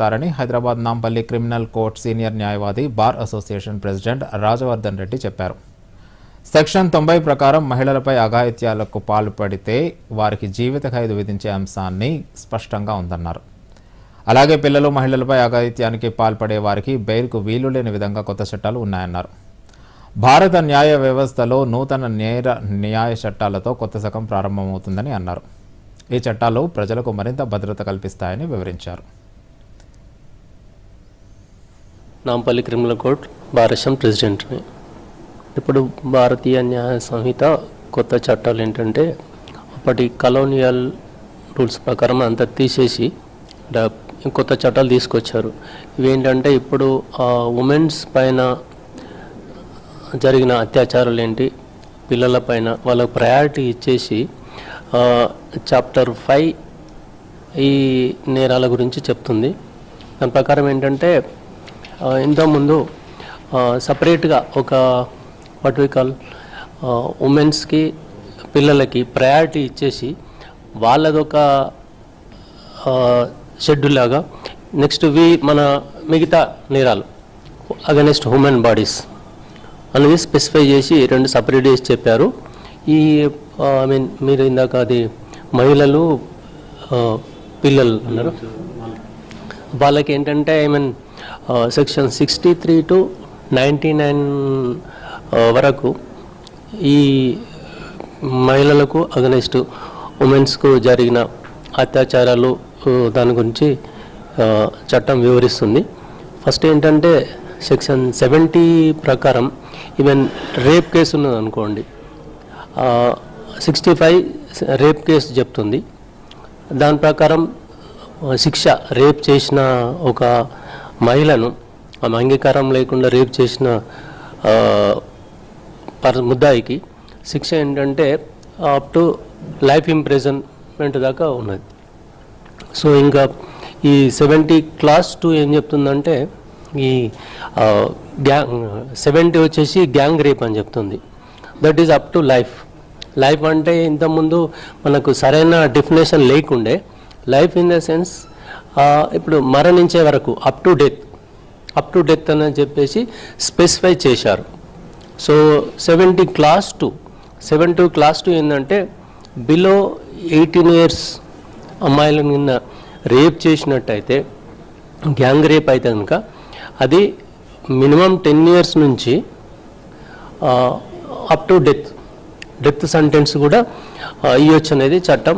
తారని Hyderabad Nampally criminal court senior న్యాయవాది bar association president Rajavardhan Reddy చెప్పారు. Section తొంభై ప్రకారం మహిళలపై అఘాయిత్యాలకు పాల్పడితే వారికి జీవిత ఖైదు విధించే అంశాన్ని స్పష్టంగా ఉందన్నారు. అలాగే పిల్లలు మహిళలపై అఘాయిత్యానికి పాల్పడే వారికి బెయిల్కు వీలు లేని విధంగా కొత్త చట్టాలు ఉన్నాయన్నారు. భారత న్యాయ వ్యవస్థలో నూతన నేర న్యాయ చట్టాలతో కొత్త శకం ప్రారంభమవుతుందని అన్నారు. ఈ చట్టాలు ప్రజలకు మరింత భద్రత కల్పిస్తాయని వివరించారు. నాంపల్లి క్రిమినల్ కోర్ట్ భారతం ప్రెసిడెంట్ని ఇప్పుడు భారతీయ న్యాయ సంహిత కొత్త చట్టాలు ఏంటంటే అప్పటి కలోనియల్ రూల్స్ ప్రకారం అంతా తీసేసి కొత్త చట్టాలు తీసుకొచ్చారు. ఇవేంటంటే ఇప్పుడు ఉమెన్స్ పైన జరిగిన అత్యాచారాలు ఏంటి పిల్లల పైన వాళ్ళకు ప్రయారిటీ ఇచ్చేసి చాప్టర్ ఫైవ్ ఈ నేరాల గురించి చెప్తుంది. దాని ప్రకారం ఏంటంటే ఇంతకుముందు సపరేట్గా ఒక వాట్ వి కాల్ ఉమెన్స్కి పిల్లలకి ప్రయారిటీ ఇచ్చేసి వాళ్ళదొక షెడ్యూల్ లాగా నెక్స్ట్ వి మన మిగతా నేరాలు అగెనెస్ట్ హ్యూమన్ బాడీస్ అనేది స్పెసిఫై చేసి రెండు సపరేట్ చేసి చెప్పారు. ఈ ఐ మీన్ మీరు ఇందాక అది మహిళలు పిల్లలు అన్నారు. వాళ్ళకి ఏంటంటే I mean section sixty three to ninety nine వరకు ఈ మహిళలకు అగనెస్ట్ ఉమెన్స్కు జరిగిన అత్యాచారాలు దాని గురించి చట్టం వివరిస్తుంది. ఫస్ట్ ఏంటంటే సెక్షన్ సెవెంటీ ప్రకారం ఈవెన్ రేప్ కేసు ఉన్నది అనుకోండి. సిక్స్టీ ఫైవ్ రేప్ కేసు చెప్తుంది. దాని ప్రకారం శిక్ష రేప్ చేసిన ఒక మహిళను ఆమె అంగీకారం లేకుండా రేప్ చేసిన పర్ ముద్దాయికి శిక్ష ఏంటంటే అప్ టు లైఫ్ ఇంప్రెజన్మెంట్ దాకా ఉన్నది. సో ఇంకా ఈ సెవెంటీ క్లాస్ టూ ఏం చెప్తుందంటే ఈ గ్యాంగ్ సెవెంటీ వచ్చేసి గ్యాంగ్ రేప్ అని చెప్తుంది. That is up to life. Life అంటే ఇంతకుముందు మనకు సరైన డెఫినేషన్ లేకుండే లైఫ్ ఇన్ ద సెన్స్ ఇప్పుడు మరణించే వరకు up to death up to death అని చెప్పేసి స్పెసిఫై చేశారు. So seventy clause two seven two clause two ఏంటంటే బిలో ఎయిటీన్ ఇయర్స్ అమ్మాయిల నిన్న రేప్ చేసినట్టయితే గ్యాంగ్ రేప్ అయితే కనుక అది మినిమం టెన్ ఇయర్స్ నుంచి up to death death sentence కూడా ఇవ్వచ్చు అనేది చట్టం.